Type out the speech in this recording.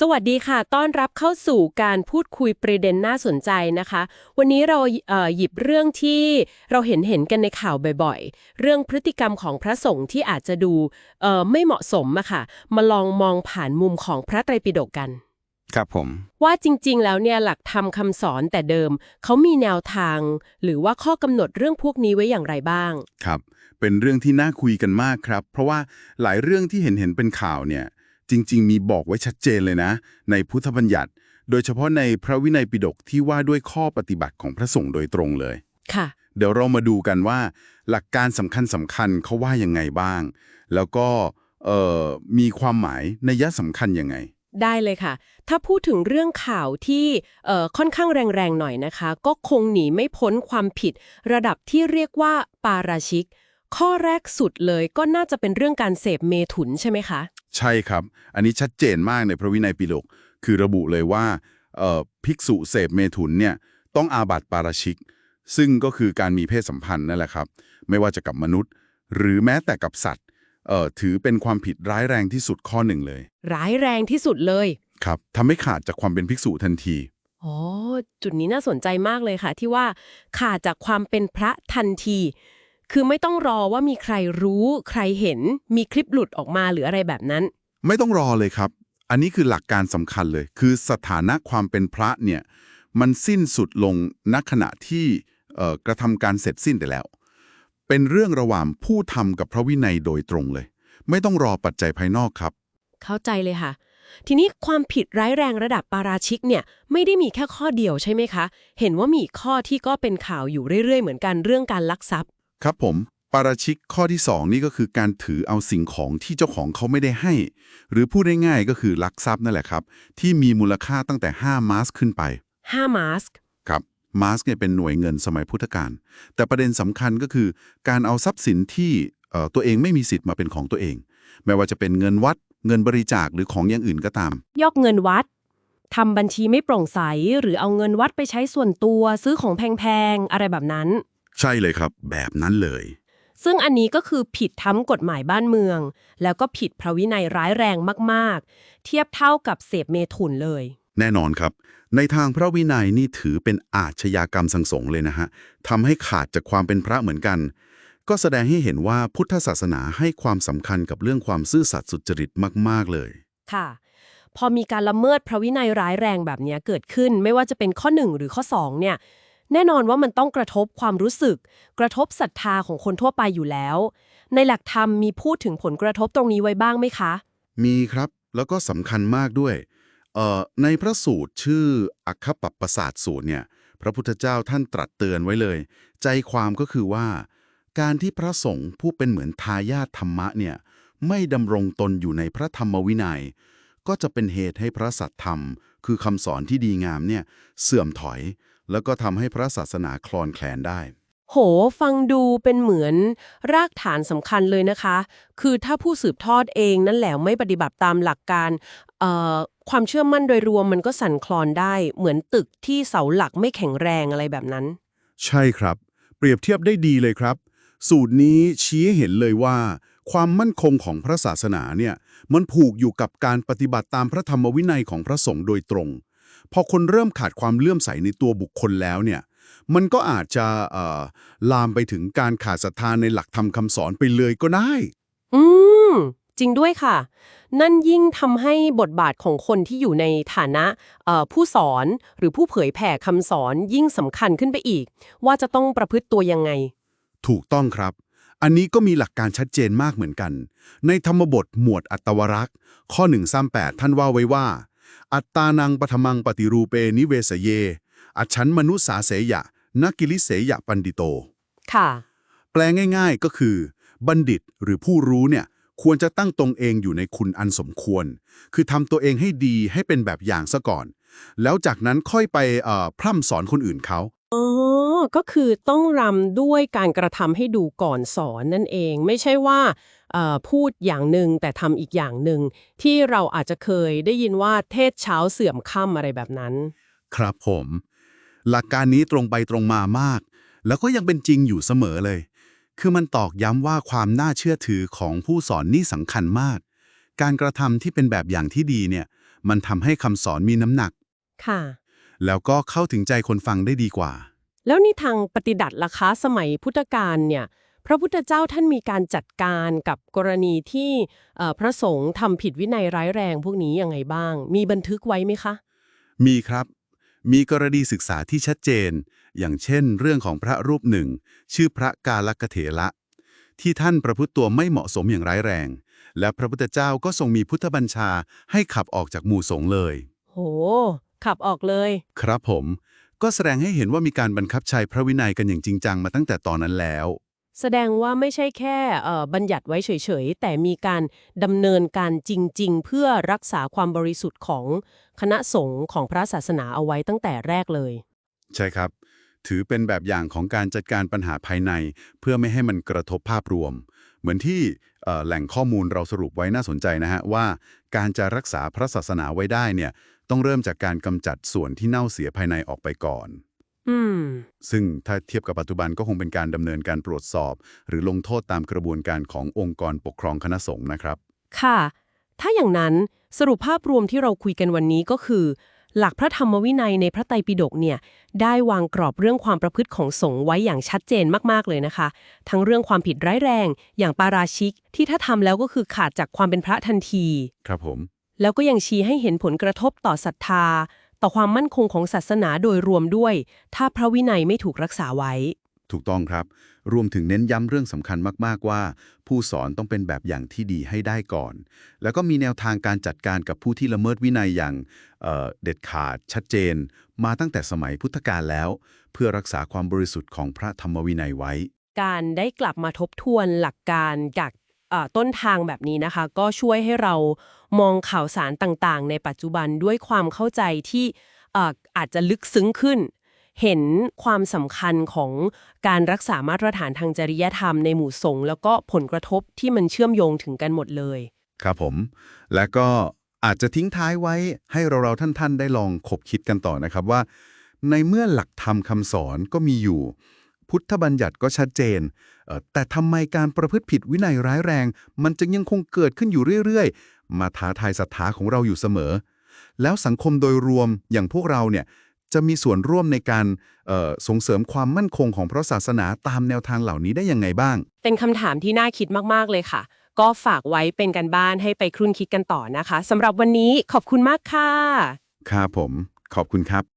สวัสดีค่ะ ต้อนรับเข้าสู่การพูดคุยประเด็นน่าสนใจนะคะ วันนี้เราเอ่อหยิบเรื่องที่เราเห็นเห็นกันในข่าวบ่อยๆ เรื่องพฤติกรรมของพระสงฆ์ที่อาจจะดูเอ่อไม่เหมาะสมอะค่ะ มาลองมองผ่านมุมของพระไตรปิฎกกัน ครับผม ว่าจริงๆ แล้วเนี่ยหลักธรรมคำสอนแต่เดิม เขามีแนวทาง หรือว่าข้อกำหนดเรื่องพวกนี้ไว้อย่างไรบ้าง ครับ เป็นเรื่องที่น่าคุยกันมากครับ เพราะว่าหลายเรื่องที่เห็นเห็นเป็นข่าวเนี่ยจ ริง ๆ มีบอกไว้ชัดเจนเลยนะ ในพุทธบัญญัติ โดยเฉพาะในพระวินัยปิฎกที่ว่าด้วยข้อปฏิบัติของพระสงฆ์โดยตรงเลย ค่ะ เดี๋ยวเรามาดูกันว่า หลักการสำคัญสำคัญเขาว่ายังไงบ้าง แล้วก็เอ่อมีความหมายนัยสำคัญยังไงได้เลยค่ะ ถ้าพูดถึงเรื่องข่าวที่เอ่อค่อนข้างแรงๆหน่อยนะคะ ก็คงหนีไม่พ้นความผิด ระดับที่เรียกว่าปาราชิก ข้อแรกสุดเลยก็น่าจะเป็นเรื่องการเสพเมถุนใช่ไหมคะ ใช่ครับ อันนี้ชัดเจนมากในพระวินัยปิฎกคือระบุเลยว่าเอ่อภิกษุเสพเมถุนเนี่ยต้องอาบัติปาราชิก ซึ่งก็คือการมีเพศสัมพันธ์นั่นแหละครับ ไม่ว่าจะกับมนุษย์ หรือแม้แต่กับสัตว์เอ่อถือเป็นความผิดร้ายแรงที่สุดข้อหนึ่งเลย ร้ายแรงที่สุดเลยครับทำให้ขาดจากความเป็นภิกษุทันทีอ๋อจุดนี้น่าสนใจมากเลยค่ะ ที่ว่าขาดจากความเป็นพระทันที คือไม่ต้องรอว่ามีใครรู้ใครเห็นมีคลิปหลุดออกมาหรืออะไรแบบนั้น ไม่ต้องรอเลยครับ อันนี้คือหลักการสำคัญเลย คือสถานะความเป็นพระเนี่ยมันสิ้นสุดลงณขณะที่เอ่อกระทำการเสร็จสิ้นไปแล้ว เป็นเรื่องระหว่างผู้ทำกับพระวินัยโดยตรงเลย ไม่ต้องรอปัจจัยภายนอกครับ เข้าใจเลยค่ะ ทีนี้ความผิดร้ายแรงระดับปาราชิกเนี่ยไม่ได้มีแค่ข้อเดียวใช่ไหมคะ เห็นว่ามีอีกข้อที่ก็เป็นข่าวอยู่เรื่อยๆ เหมือนกันเรื่องการลักทรัพย์ ครับผม ปาราชิกข้อที่ 2 นี่ก็คือการถือเอาสิ่งของที่เจ้าของเขาไม่ได้ให้ หรือพูดได้ง่ายๆก็คือลักทรัพย์นั่นแหละครับ ที่มีมูลค่าตั้งแต่ 5 มาสขึ้นไป 5 มาสก์ครับมาสเนี่ยเป็นหน่วยเงินสมัยพุทธกาลแต่ประเด็นสำคัญก็คือ การเอาทรัพย์สินที่เอ่อตัวเองไม่มีสิทธิ์มาเป็นของตัวเอง ไม่ว่าจะเป็นเงินวัด เงินบริจาคหรือของอย่างอื่นก็ตาม ยอกเงินวัดทำบัญชีไม่โปร่งใส หรือเอาเงินวัดไปใช้ส่วนตัวซื้อของแพงๆ อะไรแบบนั้น ใช่เลยครับ แบบนั้นเลย ซึ่งอันนี้ก็คือผิดทั้งกฎหมายบ้านเมือง แล้วก็ผิดพระวินัยร้ายแรงมากๆ เทียบเท่ากับเสพเมถุนเลย แน่นอนครับ ในทางพระวินัยนี่ถือเป็นอาชญากรรมสังสงเลยนะฮะทำให้ขาดจากความเป็นพระเหมือนกัน ก็แสดงให้เห็นว่าพุทธศาสนาให้ความสำคัญกับเรื่องความซื่อสัตย์สุจริตมาก ๆเลย ค่ะ พอมีการละเมิดพระวินัยร้ายแรงแบบเนี้ยเกิดขึ้น ไม่ว่าจะเป็นข้อ 1 หรือข้อ2เนี่ย แน่นอนว่ามันต้องกระทบความรู้สึก กระทบศรัทธาของคนทั่วไปอยู่แล้ว ในหลักธรรมมีพูดถึงผลกระทบตรงนี้ไว้บ้างไหมคะ มีครับแล้วก็สำคัญมากด้วยเอ่อในพระสูตรชื่ออัคคปปปศาสตร์สูตรเนี่ยพระพุทธเจ้าท่านตรัสเตือนไว้เลย ใจความก็คือว่า การที่พระสงฆ์ผู้เป็นเหมือนทายาทธรรมะเนี่ยไม่ดำรงตนอยู่ในพระธรรมวินัย ก็จะเป็นเหตุให้พระสัตธรรม คือคำสอนที่ดีงามเนี่ยเสื่อมถอย แล้วก็ทำให้พระศาสนาคลอนแคลนได้ โห ฟังดูเป็นเหมือนรากฐานสำคัญเลยนะคะ คือถ้าผู้สืบทอดเองนั่นแหละไม่ปฏิบัติตามหลักการเอ่อความเชื่อมั่นโดยรวมมันก็สั่นคลอนได้ เหมือนตึกที่เสาหลักไม่แข็งแรงอะไรแบบนั้น ใช่ครับ เปรียบเทียบได้ดีเลยครับ สูตรนี้ชี้ให้เห็นเลยว่า ความมั่นคงของพระศาสนาเนี่ยมันผูกอยู่กับการปฏิบัติตามพระธรรมวินัยของพระสงฆ์โดยตรง พอคนเริ่มขาดความเลื่อมใสในตัวบุคคลแล้วเนี่ยมันก็อาจจะเอ่อลามไปถึงการขาดศรัทธาในหลักธรรมคำสอนไปเลยก็ได้ อืม จริงด้วยค่ะ นั่นยิ่งทำให้บทบาทของคนที่อยู่ในฐานะเอ่อผู้สอนหรือผู้เผยแผ่คำสอนยิ่งสำคัญขึ้นไปอีก ว่าจะต้องประพฤติตัวยังไง ถูกต้องครับ อันนี้ก็มีหลักการชัดเจนมากเหมือนกัน ในธรรมบทหมวดอัตวรักษ์ข้อ138ท่านว่าไว้ว่า อัตตานังปฐมังปฏิรูเปนิเวสเย อัจฉันมนุษสาเสยะนักกิลิเสยะปันดิโต ค่ะ แปลง่ายๆก็คือ บัณฑิตหรือผู้รู้เนี่ยควรจะตั้งตรงเองอยู่ในคุณอันสมควร คือทำตัวเองให้ดีให้เป็นแบบอย่างซะก่อน แล้วจากนั้นค่อยไปเอ่อพร่ำสอนคนอื่นเขา อ๋อ ก็คือต้องรำด้วยการกระทำให้ดูก่อนสอนนั่นเอง ไม่ใช่ว่าเอ่อพูดอย่างหนึ่งแต่ทำอีกอย่างหนึ่ง ที่เราอาจจะเคยได้ยินว่าเทศเช้าเสื่อมค่ำอะไรแบบนั้น ครับผม หลักการนี้ตรงไปตรงมามาก แล้วก็ยังเป็นจริงอยู่เสมอเลย คือมันตอกย้ำว่าความน่าเชื่อถือของผู้สอนนี่สำคัญมาก การกระทำที่เป็นแบบอย่างที่ดีเนี่ย มันทำให้คำสอนมีน้ำหนัก ค่ะ แล้วก็เข้าถึงใจคนฟังได้ดีกว่า แล้วนี่ทางปฏิดัติล่ะคะสมัยพุทธกาลเนี่ยพระพุทธเจ้าท่านมีการจัดการกับกรณีที่เอ่อพระสงฆ์ทำผิดวินัยร้ายแรงพวกนี้ยังไงบ้าง มีบันทึกไว้ไหมคะ มีครับ มีกรณีศึกษาที่ชัดเจน อย่างเช่น เรื่องของพระรูปหนึ่ง ชื่อพระกาลกเถระที่ท่านประพฤติตัวไม่เหมาะสมอย่างร้ายแรง และพระพุทธเจ้าก็ทรงมีพุทธบัญชาให้ขับออกจากหมู่สงฆ์เลย โห ขับออกเลย ครับผม ก็แสดงให้เห็นว่ามีการบังคับใช้พระวินัยกันอย่างจริงจังมาตั้งแต่ตอนนั้นแล้ว แสดงว่าไม่ใช่แค่เอ่อบัญญัติไว้เฉยๆ แต่มีการดำเนินการจริง ๆ เพื่อรักษาความบริสุทธิ์ของคณะสงฆ์ของพระศาสนาเอาไว้ตั้งแต่แรกเลย ใช่ครับ ถือเป็นแบบอย่างของการจัดการปัญหาภายใน เพื่อไม่ให้มันกระทบภาพรวม เหมือนที่เอ่อแหล่งข้อมูลเราสรุปไว้น่าสนใจนะฮะว่า การจะรักษาพระศาสนาไว้ได้เนี่ยต้องเริ่มจากการกำจัดส่วนที่เน่าเสียภายในออกไปก่อนอืมซึ่งถ้าเทียบกับปัจจุบันก็คงเป็นการดำเนินการตรวจสอบ หรือลงโทษตามกระบวนการขององค์กรปกครองคณะสงฆ์นะครับ ค่ะ ถ้าอย่างนั้นสรุปภาพรวมที่เราคุยกันวันนี้ก็คือ หลักพระธรรมวินัยในพระไตรปิฎกเนี่ยได้วางกรอบเรื่องความประพฤติของสงฆ์ไว้อย่างชัดเจนมากๆเลยนะคะ ทั้งเรื่องความผิดร้ายแรง อย่างปาราชิกที่ถ้าทำแล้วก็คือขาดจากความเป็นพระทันที ครับผม แล้วก็ยังชี้ให้เห็นผลกระทบต่อศรัทธา ต่อความมั่นคงของศาสนาโดยรวมด้วย ถ้าพระวินัยไม่ถูกรักษาไว้ ถูกต้องครับ รวมถึงเน้นย้ำเรื่องสำคัญมาก ๆ ว่า ผู้สอนต้องเป็นแบบอย่างที่ดีให้ได้ก่อน แล้วก็มีแนวทางการจัดการกับผู้ที่ละเมิดวินัยอย่างเเด็ดขาดชัดเจน มาตั้งแต่สมัยพุทธกาลแล้ว เพื่อรักษาความบริสุทธิ์ของพระธรรมวินัยไว้ การได้กลับมาทบทวนหลักการจากต้นทางแบบนี้นะคะ ก็ช่วยให้เรามองข่าวสารต่างๆ ในปัจจุบันด้วยความเข้าใจที่อาจจะลึกซึ้งขึ้น เห็นความสำคัญของการรักษามาตรฐานทางจริยธรรมในหมู่สงฆ์แล้วก็ผลกระทบที่มันเชื่อมโยงถึงกันหมดเลย ครับผม และก็อาจจะทิ้งท้ายไว้ให้เราๆท่านๆ ได้ลองคบคิดกันต่อนะครับว่า ในเมื่อหลักธรรมคำสอนก็มีอยู่ พุทธบัญญัติก็ชัดเจน แต่ทำไมการประพฤติผิดวินัยร้ายแรง มันจึงยังคงเกิดขึ้นอยู่เรื่อยๆ มาท้าทายศรัทธาของเราอยู่เสมอ แล้วสังคมโดยรวมอย่างพวกเราเนี่ย จะมีส่วนร่วมในการเอ่อส่งเสริมความมั่นคงของพระศาสนาตามแนวทางเหล่านี้ได้ยังไงบ้าง เป็นคำถามที่น่าคิดมากๆเลยค่ะ ก็ฝากไว้เป็นกันบ้านให้ไปครุ่นคิดกันต่อนะคะสำหรับวันนี้ขอบคุณมากค่ะ ครับผม ขอบคุณครับ